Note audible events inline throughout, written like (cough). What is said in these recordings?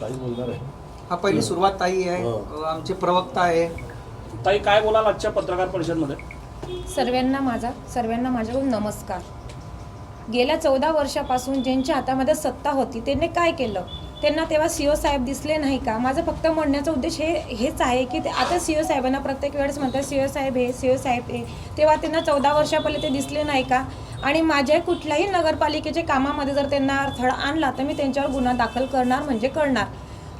काहीच बोलणार आहे. हा पहिली सुरुवात ताई आहे. हो. आमचे प्रवक्ता आहे. ताई काय बोलाल आजच्या पत्रकार परिषदमध्ये? सर्वांना माझा सर्वांना माझ्याकडून नमस्कार. गेल्या चौदा वर्षापासून ज्यांच्या हातामध्ये सत्ता होती त्यांनी काय केलं? त्यांना तेव्हा सी ओ साहेब दिसले नाही का? माझं फक्त म्हणण्याचा उद्देश हे हेच आहे की ते आता सी ओ साहेबांना प्रत्येक वेळेस म्हणतात सी ओ साहेब हे सी ओ साहेब हे. तेव्हा त्यांना चौदा वर्षापहिले ते दिसले नाही का? आणि माझ्या कुठल्याही नगरपालिकेच्या कामामध्ये जर त्यांना अडथळा आणला तर मी त्यांच्यावर गुन्हा दाखल करणार म्हणजे करणार.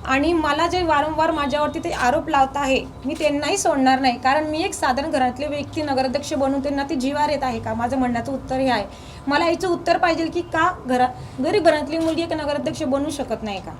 आणि मला जे वारंवार माझ्यावरती ते आरोप लावत आहे मी त्यांनाही सोडणार नाही. कारण मी एक साधारण घरातले व्यक्ती नगराध्यक्ष बनून त्यांना ती जीवार येत आहे का? माझं म्हणण्याचं उत्तर हे आहे. मला याचं उत्तर पाहिजे की का घरा गरीब घरातली मुलगी एक नगराध्यक्ष बनू शकत नाही का?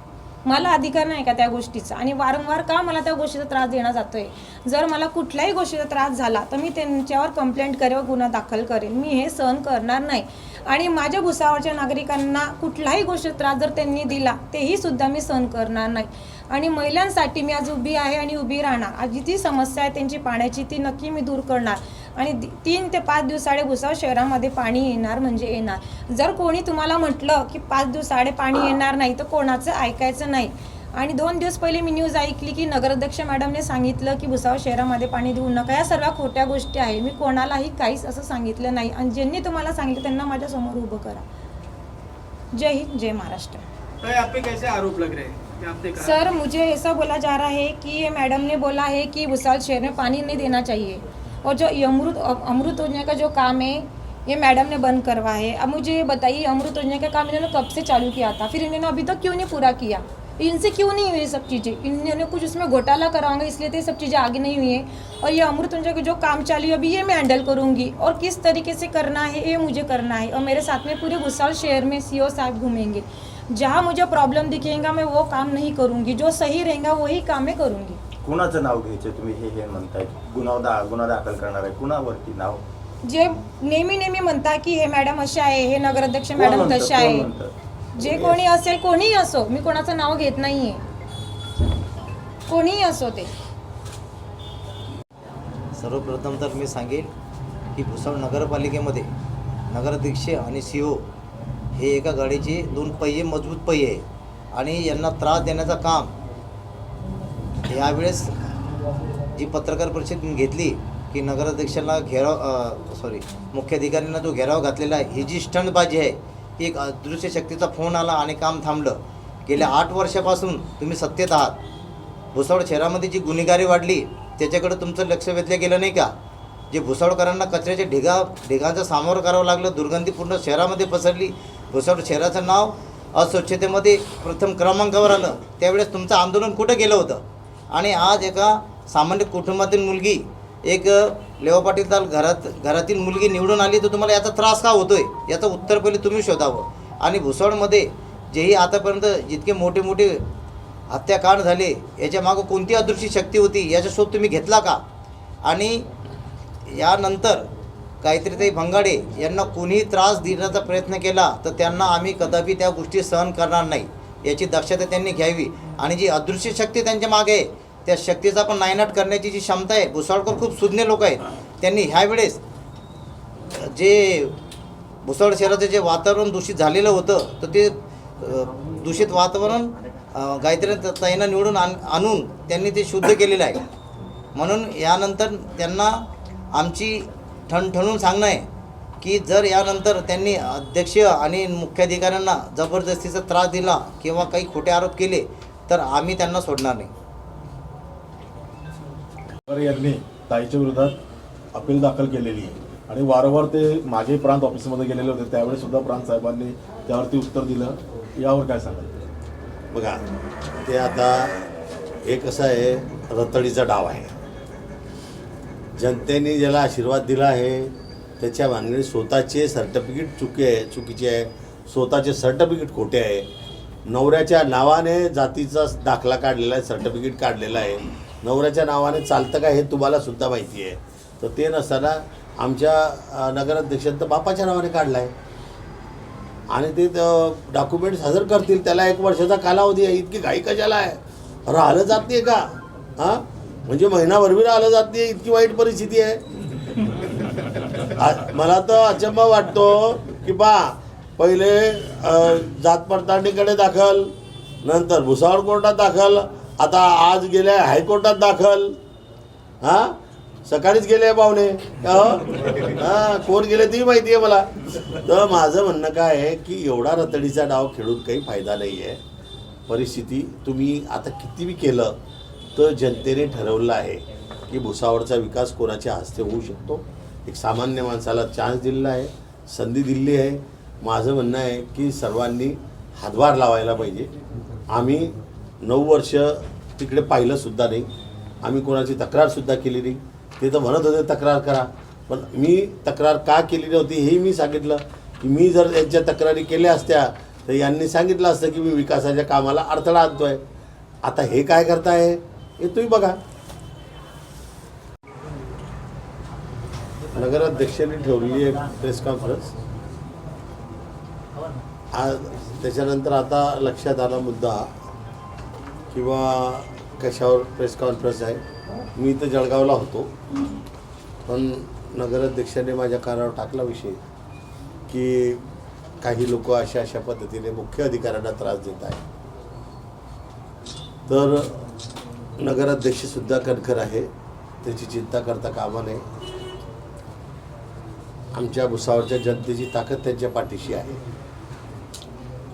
मला अधिकार नाही का त्या गोष्टीचा? आणि वारंवार का मला त्या गोष्टीचा त्रास देण्यात जातोय? जर मला कुठल्याही गोष्टीचा त्रास झाला तर मी त्यांच्यावर कंप्लेंट करेन व गुन्हा दाखल करेन. मी हे सहन करणार नाही. आणि माझ्या भुसावळच्या नागरिकांना कुठलाही गोष्टीचा त्रास जर त्यांनी दिला तेही सुद्धा मी सहन करणार नाही. आणि महिलांसाठी मी आज उभी आहे आणि उभी राहणार. आज जी ती समस्या आहे त्यांची पाण्याची ती नक्की मी दूर करणार. आणि तीन ते पाच दिवसाडे भुसावळ शहरामध्ये पाणी येणार म्हणजे येणार. जर कोणी तुम्हाला म्हटलं की पाच दिवसाडे पाणी येणार नाही तर कोणाचं ऐकायचं नाही. आणि दोन दिवस पहिले मी न्यूज ऐकली की नगराध्यक्ष मॅडमने सांगितलं की भुसावळ शहरामध्ये पाणी देऊ नका. या सर्व खोट्या गोष्टी आहे. मी कोणालाही काहीच असं सांगितलं नाही. आणि ज्यांनी तुम्हाला सांगितलं त्यांना माझ्यासमोर उभं करा. जय हिंद जय महाराष्ट्र. कैसे आरोप लग रहे हैं? सर मुझे ऐसा बोला जा रहा है कि ये मैडम ने बोला है कि भुसावल शहर में पानी नहीं देना चाहिए. और जो ये अमृत अमृत योजना का जो काम है, ये मैडम ने बंद करवा है। अब मुझे ये बताइए, अमृत योजना का काम इन्होंने कब से चालू किया था? फिर इन्होंने अभी तक क्यों नहीं पूरा किया? इनसे क्यों नहीं हुई सब चीज़ें? इन्होंने कुछ उसमें घोटाला कराओगे इसलिए तो ये सब चीज़ें आगे नहीं हुई है। और ये अमृत योजना का जो काम चालू है, अभी ये मैं हैंडल करूँगी। और किस तरीके से करना है, ये मुझे करना है। और मेरे साथ में पूरे भुसावल शहर में सीओ साहब घूमेंगे। जहाँ मुझे प्रॉब्लम दिखेगा, मैं वो काम नहीं करूँगी। जो सही रहेगा, वही काम मैं करूँगी। कुणाचं नाव घ्यायचं? तुम्ही हे हे म्हणताय. गुन्हा दा गुन्हा दाखल करणार आहे. कुणावरती नाव? जे नेहमी नेहमी म्हणता की हे मॅडम असे आहे हे नगराध्यक्ष मॅडम म्हणतं? तसे कोण आहे म्हणतं? जे कोणी असेल कोणीही असो. मी कोणाचं नाव घेत नाहीये. कोणीही असो ते. सर्वप्रथम तर मी सांगेन की भुसावळ नगरपालिकेमध्ये नगराध्यक्ष आणि सी ओ हे एका गाडीचे दोन पहिये मजबूत पहिये. आहे आणि यांना त्रास देण्याचं काम यावेळेस जी पत्रकार परिषद घेतली की नगराध्यक्षांना घेराव सॉरी मुख्याधिकाऱ्यांना जो घेराव घातलेला आहे ही जी स्टंटबाजी आहे ती एक अदृश्य शक्तीचा फोन आला आणि काम थांबलं. गेल्या आठ वर्षापासून तुम्ही सत्तेत आहात. भुसावळ शहरामध्ये जी गुन्हेगारी वाढली त्याच्याकडे तुमचं लक्ष वेधलं गेलं नाही का? जे भुसावळकरांना कचऱ्याचे ढिगा ढिगाचं सामोरं करावं लागलं दुर्गंधी पूर्ण शहरामध्ये पसरली. भुसावळ शहराचं नाव अस्वच्छतेमध्ये प्रथम क्रमांकावर आलं. त्यावेळेस तुमचं आंदोलन कुठं गेलं होतं? आणि आज एका सामान्य कुटुंबातील मुलगी एक लेवा पाटील ताल घरात घरातील मुलगी निवडून आली तर तुम्हाला याचा त्रास का होतो आहे याचं उत्तर पहिले तुम्ही शोधावं. आणि भुसावळमध्ये जेही आतापर्यंत जितके मोठे मोठे हत्याकांड झाले याच्या मागं कोणती अदृश्य शक्ती होती याचा शोध तुम्ही घेतला का? आणि यानंतर काहीतरी ते भंगाडे यांना कोणीही त्रास देण्याचा प्रयत्न केला तर त्यांना आम्ही कदापि त्या गोष्टी सहन करणार नाही याची दक्षता त्यांनी घ्यावी. आणि जी अदृश्य शक्ती त्यांच्या मागे आहे त्या शक्तीचा पण नायनाट करण्याची जी क्षमता आहे भुसावळकर खूप सुज्ञ लोक आहेत. त्यांनी ह्यावेळेस जे भुसावळ शहराचं जे वातावरण दूषित झालेलं होतं तर ते दूषित वातावरण गायत्री ताईंना निवडून आण आणून त्यांनी ते शुद्ध केलेलं आहे. म्हणून यानंतर त्यांना आमची ठणठणून सांगणं आहे की जर यानंतर त्यांनी अध्यक्ष आणि मुख्याधिकाऱ्यांना जबरदस्तीचा त्रास दिला किंवा काही खोटे आरोप केले तर आम्ही त्यांना सोडणार नाही. यांनी ताईच्या विरोधात अपील दाखल केलेली आहे. आणि वारंवार ते मागे प्रांत ऑफिसमध्ये गेलेले होते. त्यावेळेस सुद्धा प्रांत साहेबांनी त्यावरती उत्तर दिलं. यावर काय सांगायचं बघा ते आता हे कसं आहे रतडीचा डाव आहे. जनतेने ज्याला आशीर्वाद दिला आहे त्याच्या भानगडीत स्वतःचे सर्टिफिकेट चुके आहे चुकीचे आहे. स्वतःचे सर्टिफिकेट खोटे आहे. नवऱ्याच्या नावाने जातीचा दाखला काढलेला आहे सर्टिफिकेट काढलेला आहे. नवऱ्याच्या नावाने चालतं का हे तुम्हाला सुद्धा माहिती आहे. तर ते नसताना आमच्या नगराध्यक्षांत बापाच्या नावाने काढला आहे आणि ते डॉक्युमेंट्स हजर करतील त्याला एक वर्षाचा कालावधी आहे. इतकी घाई कशाला आहे? राहिलं जात नाही का? हां? म्हणजे महिनाभर बी राहिलं जात नाही इतकी वाईट परिस्थिती आहे. मला तर अचंबा वाटतो की बा पहिले जात पडताळणीकडे दाखल नंतर भुसावळ कोर्टात दाखल आता आज गेले हायकोर्टात दाखल. हां? सकाळीच गेले पाहुणे. का हो? हां कोण गेले ती माहिती आहे मला. तर माझं म्हणणं काय आहे की एवढा रतडीचा डाव खेळून काही फायदा नाही आहे परिस्थिती तुम्ही आता किती बी केलं तर जनतेने ठरवलं आहे की भुसावळचा विकास कोणाच्या हस्ते होऊ शकतो? एक सामान्य माणसाला चान्स दिलेला आहे संधी दिली आहे. माझं म्हणणं आहे की सर्वांनी हातभार लावायला पाहिजे. आम्ही नऊ वर्ष तिकडे पाहिलंसुद्धा नाही. आम्ही कोणाची तक्रारसुद्धा केली नाही. ते तर म्हणत होते तक्रार करा. पण मी तक्रार का केली नव्हती हेही मी सांगितलं. की मी जर यांच्या तक्रारी केल्या असत्या तर यांनी सांगितलं असतं की मी विकासाच्या कामाला अडथळा आणतोय. आता हे काय करताय? हे तुम्ही बघा. नगराध्यक्षांनी ठेवलेली एक प्रेस कॉन्फरन्स. आज त्याच्यानंतर आता लक्षात आला मुद्दा किंवा कशावर प्रेस कॉन्फरन्स आहे. मी तर जळगावला होतो. पण नगराध्यक्षाने माझ्या कानावर टाकला विषय की काही लोक अशा अशा पद्धतीने मुख्य अधिकाऱ्यांना त्रास देत आहेत. तर नगराध्यक्षसुद्धा कणखर आहे. त्याची चिंता करता कामा नये. आमच्या भुसावरच्या जनतेची ताकद त्यांच्या पाठीशी आहे.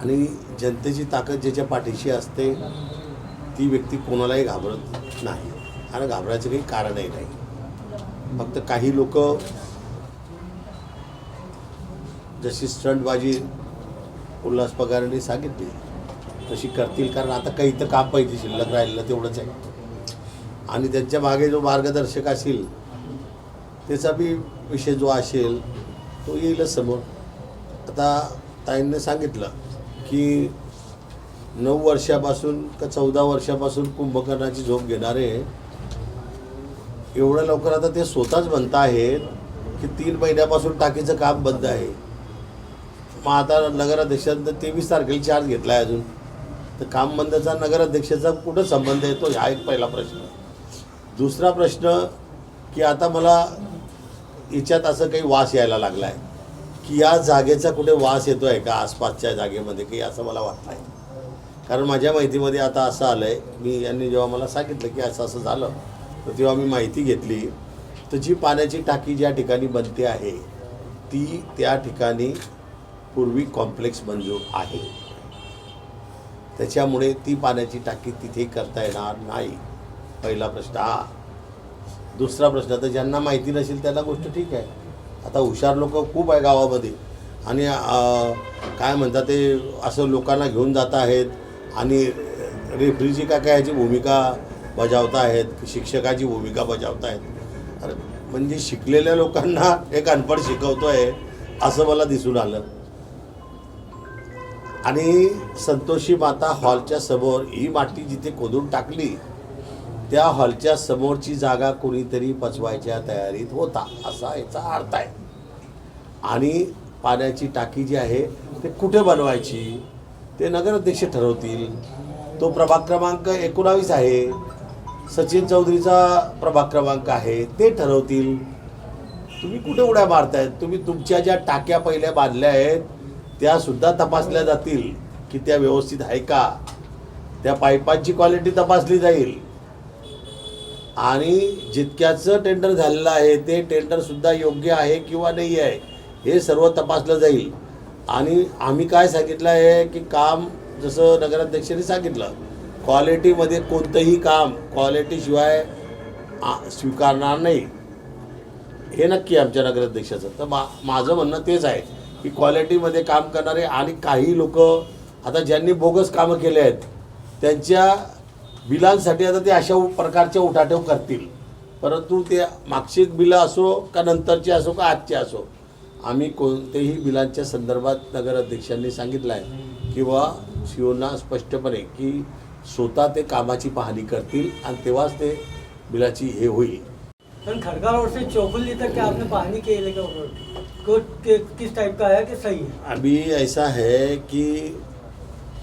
आणि जनतेची ताकद ज्याच्या पाठीशी असते ती व्यक्ती कोणालाही घाबरत नाही. आणि घाबरायचं काही कारणही नाही. फक्त काही लोक जशी स्टंटबाजी उल्हास पगारांनी सांगितली तशी करतील. कारण आता काही तर काम पाहिजे शिल्लक राहिलेलं तेवढंच आहे. आणि त्यांच्या मागे जो मार्गदर्शक असेल त्याचा बी विषय जो असेल तो येईलच समोर. आता ताईंनी सांगितलं की नऊ वर्षापासून का चौदा वर्षापासून कुंभकर्णाची झोप घेणारे एवढ्या लवकर आता ते स्वतःच म्हणत आहेत की तीन महिन्यापासून टाकीचं काम बंद आहे. मग आता नगराध्यक्षांनी तेवीस तारखेला चार्ज घेतला आहे अजून. तर काम बंदचा नगराध्यक्षाचा कुठं संबंध येतो हा एक पहिला प्रश्न. दुसरा प्रश्न की आता मला याच्यात असं काही वास यायला लागला आहे की या जागेचा कुठे वास येतो आहे का आसपासच्या जागेमध्ये? काही असं मला वाटत आहे कारण माझ्या माहितीमध्ये आता असं आलं आहे मी यांनी जेव्हा मला सांगितलं की असं असं झालं तर तेव्हा मी माहिती घेतली. तर जी पाण्याची टाकी ज्या ठिकाणी बनते आहे ती त्या ठिकाणी पूर्वी कॉम्प्लेक्स मंजूर आहे. त्याच्यामुळे ती पाण्याची टाकी तिथे करता येणार नाही. पहिला प्रश्न हा. दुसरा प्रश्न तर ज्यांना माहिती नसेल त्यांना गोष्ट ठीक आहे. आता हुशार लोक खूप आहे गावामध्ये. आणि काय म्हणतात ते असं लोकांना घेऊन जात आहेत. आणि रेफ्रीची का काय ह्याची भूमिका बजावत आहेत शिक्षकाची भूमिका बजावत आहेत. अरे म्हणजे शिकलेल्या लोकांना एक अनपढ शिकवतो आहे असं मला दिसून आलं. आणि संतोषी माता हॉलच्या समोर ही माती जिथे खोदून टाकली त्या हॉलच्या समोरची जागा कोणीतरी पचवायच्या तयारीत होता असा याचा अर्थ आहे. आणि पाण्याची टाकी जी आहे ते कुठे बनवायची? ते नगराध्यक्ष ठरवतील. तो प्रभाग क्रमांक एकोणावीस आहे. सचिन चौधरीचा प्रभाग क्रमांक आहे. ते ठरवतील. तुम्ही कुठे उड्या मारतायत? तुम्ही तुमच्या ज्या टाक्या पहिल्या बांधल्या आहेत त्यासुद्धा तपासल्या जातील की त्या व्यवस्थित आहे का? त्या पाईपांची क्वालिटी तपासली जाईल. आणि जितक्याचं टेंडर झालेलं आहे ते टेंडरसुद्धा योग्य आहे किंवा नाही आहे हे सर्व तपासलं जाईल. आणि आम्ही काय सांगितलं आहे की काम जसं नगराध्यक्षांनी सांगितलं क्वालिटीमध्ये कोणतंही काम क्वालिटीशिवाय स्वीकारणार नाही. हे नक्की आमच्या नगराध्यक्षाचं. तर मा माझं म्हणणं तेच आहे की क्वालिटीमध्ये काम करणारे आणि काही लोक आता ज्यांनी बोगस कामं केले आहेत त्यांच्या बिलांसाठी आता ते अशा प्रकारच्या उठाठेव करतील. परंतु ते मागची बिलं असो का नंतरची असो का आजची असो आम्ही कोणत्याही बिलांच्या संदर्भात नगराध्यक्षांनी सांगितलं आहे किंवा सीओना स्पष्टपणे की स्वतः ते कामाची पाहणी करतील आणि तेव्हाच ते बिलाची हे होईल. सर खड़गा रोड से तक क्या आपने पानी के लेकर रोड को कि, किस टाइप का है कि सही है? अभी ऐसा है कि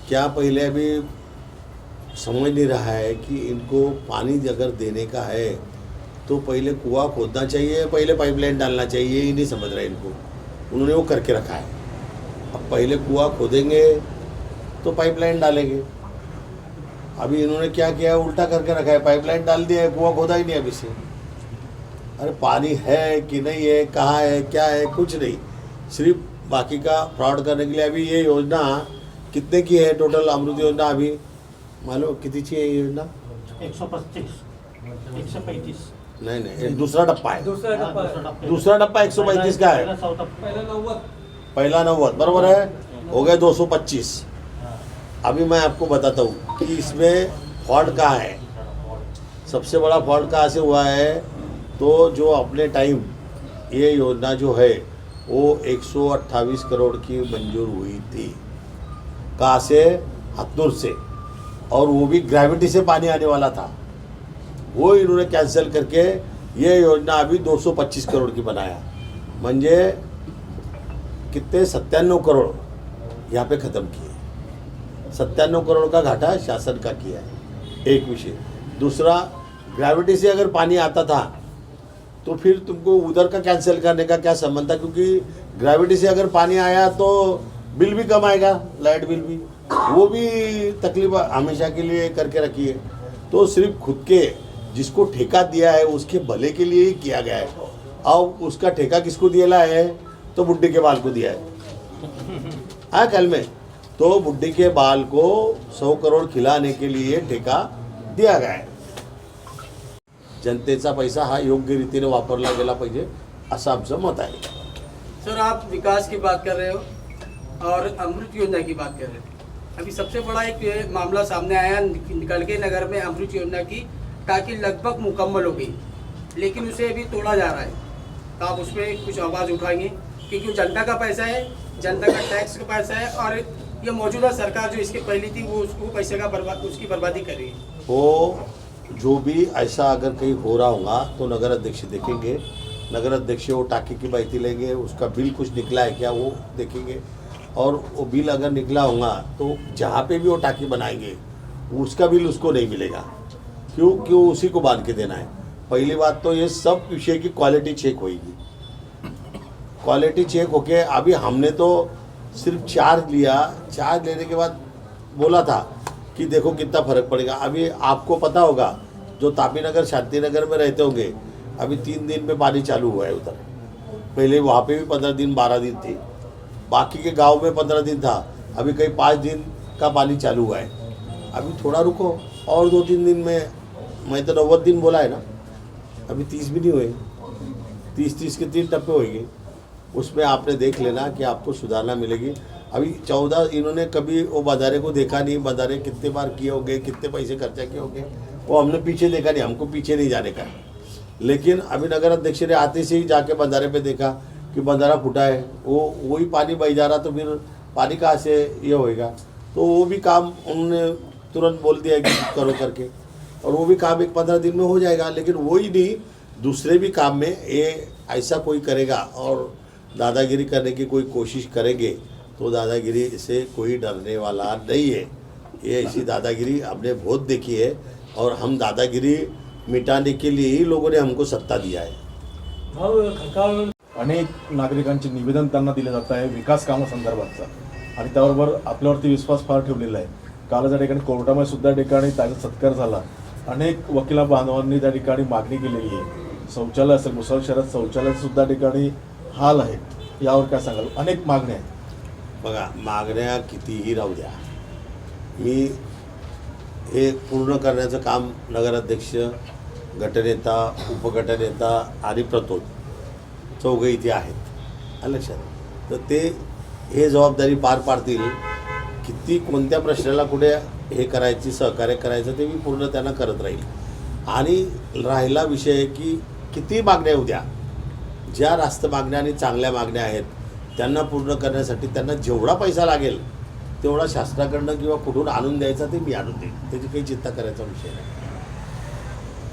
क्या पहले अभी समझ नहीं रहा है कि इनको पानी अगर देने का है तो पहले कुआ खोदना चाहिए, पहले पाइपलाइन डालना चाहिए, ये नहीं समझ रहा है इनको। उन्होंने वो करके रखा है। अब पहले कुआँ खोदेंगे तो पाइपलाइन डालेंगे। अभी इन्होंने क्या किया है, उल्टा करके रखा है पाइपलाइन डाल दिया है, कुआ खोदा ही नहीं अभी से। अरे पानी है कि नहीं है, कहाँ है, क्या है, कुछ नहीं। सिर्फ़ बाकी का फ्रॉड करने के लिए अभी ये योजना कितने की है टोटल अमृत योजना अभी? मालूम कितीची है ये योजना? एक सौ पच्चीस। एक सौ पैंतीस। नहीं नहीं ये दूसरा डप्पा है। दूसरा डब्बा है। दूसरा डब्बा एक सौ पैंतीस का है। पहला नव्वद पहला नव्वद बराबर है? हो। गए दो सौ पच्चीस। अभी मैं आपको बताता हूँ कि इसमें फॉल्ट कहाँ है। सबसे बड़ा फॉल्ट कहाँ से हुआ है? तो जो अपने टाइम ये योजना जो है वो 128 करोड़ की मंजूर हुई थी। कहाँ से? हतनूर से। और वो भी ग्रेविटी से पानी आने वाला था। वो इन्होंने कैंसिल करके ये योजना अभी 225 करोड़ की बनाया। म्हणजे कितने? सत्त्याण्णव करोड़ यहाँ पे ख़त्म किए। सत्त्याण्णव करोड़ का घाटा शासन का किया है, एक विषय। दूसरा ग्रेविटी से अगर पानी आता था तो फिर तुमको उधर का कैंसिल करने का क्या संबंध था? क्योंकि ग्रेविटी से अगर पानी आया तो बिल भी कम आएगा लाइट बिल भी। वो भी तकलीफ़ हमेशा के लिए करके रखी है। तो सिर्फ़ खुद के जिसको ठेका दिया है, उसके भले के लिए ही किया गया है। अब उसका ठेका किसको दिया है? तो बुड्ढे के बाल को दिया है। (laughs) हाँ कल में। तो बुड्ढे के बाल को सौ करोड़ खिलाने के लिए ठेका दिया गया आहे जनतेचा पैसा हा योग्य रीतीने वापरला गेला पाहिजे, असं आमचं मत आहे. सर, आप विकास की बात कर रहे हो और अमृत योजना की बात कर रहे हो। अभी सबसे बड़ा एक मामला सामने आया निकल के नगर में अमृत योजना की टाकी लगभग मुकम्मल हो गई लेकिन उसे अभी तोड़ा जा रहा है। तो आप उस पर कुछ आवाज़ उठाएँगे, क्योंकि जनता का पैसा है, जनता का टैक्स का पैसा है, और ये मौजूदा सरकार जो इसके पहली थी, वो उसको पैसे का बर्बाद उसकी बर्बादी कर रही है। वो जो भी ऐसा अगर कहीं हो रहा होगा तो नगर अध्यक्ष देखेंगे। नगर अध्यक्ष वो टाकी की माहिती लेंगे, उसका बिल कुछ निकला है क्या, वो देखेंगे। और वो बिल अगर निकला होगा तो जहाँ पे भी वो टाकी बनाएँगे, उसका बिल उसको नहीं मिलेगा। क्यों क्यों उसी को बाँध के देना है? पहली बात तो ये सब विषय की क्वालिटी चेक होगी क्वालिटी चेक होके अभी हमने तो सिर्फ़ चार्ज लिया। चार्ज लेने के बाद बोला था कि देखो कितना फ़र्क पड़ेगा। अभी आपको पता होगा, जो तापी नगर शांति नगर में रहते होंगे, अभी तीन दिन में पानी चालू हुआ है उधर। पहले वहाँ पे भी पंद्रह दिन, बारह दिन थी। बाकी के गाँव में पंद्रह दिन था। अभी कहीं पाँच दिन का पानी चालू हुआ है। अभी थोड़ा रुको, और दो तीन दिन में मैं तो नव्वद दिन बोला है ना। अभी तीस भी नहीं हुए। तीस तीस के तीन टप्पे होंगे उसमें आपने देख लेना कि आपको सुधारना मिलेगी। अभी चौदह इन्होंने कभी वो बाजारे को देखा नहीं। बाजारे कितने बार किए होंगे, कितने पैसे खर्चा किए होंगे, वो हमने पीछे देखा नहीं। हमको पीछे नहीं जाने का। लेकिन अभी नगर अध्यक्ष ने आते से ही जाके बंधारे पे देखा कि बंधारा फूटा है। वो, वही पानी बह जा रहा तो फिर पानी कहाँ से ये होएगा? तो वो भी काम उन्होंने तुरंत बोल दिया कि करो करके। और वो भी काम एक पंद्रह दिन में हो जाएगा लेकिन वही नहीं दूसरे भी काम में ये ऐसा कोई करेगा और दादागिरी करने की कोई कोशिश करेंगे तो दादागिरी से कोई डरने वाला नहीं है। ये ऐसी दादागिरी हमने बहुत देखी है और हम दादागिरी मिटाने के लिए ही लोगों ने हमको सत्ता दिया है। अनेक नागरिकांचे निवेदन त्यांना दिलं जात आहे विकास कामासंदर्भातचं आणि त्याबरोबर आपल्यावरती विश्वास फार ठेवलेला आहे. काल त्या ठिकाणी कोर्टामध्ये सुद्धा ठिकाणी त्याचा सत्कार झाला. अनेक वकिला बांधवांनी त्या ठिकाणी मागणी केलेली आहे. शौचालय असेल मुसळ शहरात शौचालयसुद्धा ठिकाणी हाल आहे. यावर काय सांगाल? अनेक मागण्या आहेत. बघा मागण्या कितीही राहू द्या. मी हे पूर्ण करण्याचं काम नगराध्यक्ष गटनेता उपगटनेता आणि प्रतोद चौघं इथे आहेत. लक्षात तर ते हे जबाबदारी पार पाडतील. किती कोणत्या प्रश्नाला कुठे हे करायची सहकार्य करायचं ते मी पूर्ण त्यांना करत राहील. आणि राहिला विषय की किती मागण्या उद्या ज्या रास्त मागण्या आणि चांगल्या मागण्या आहेत त्यांना पूर्ण करण्यासाठी त्यांना जेवढा पैसा लागेल तेवढा शासनाकडनं किंवा कुठून आणून द्यायचा ते मी आणून देईन. त्याची काही चिंता करायचा विषय नाही.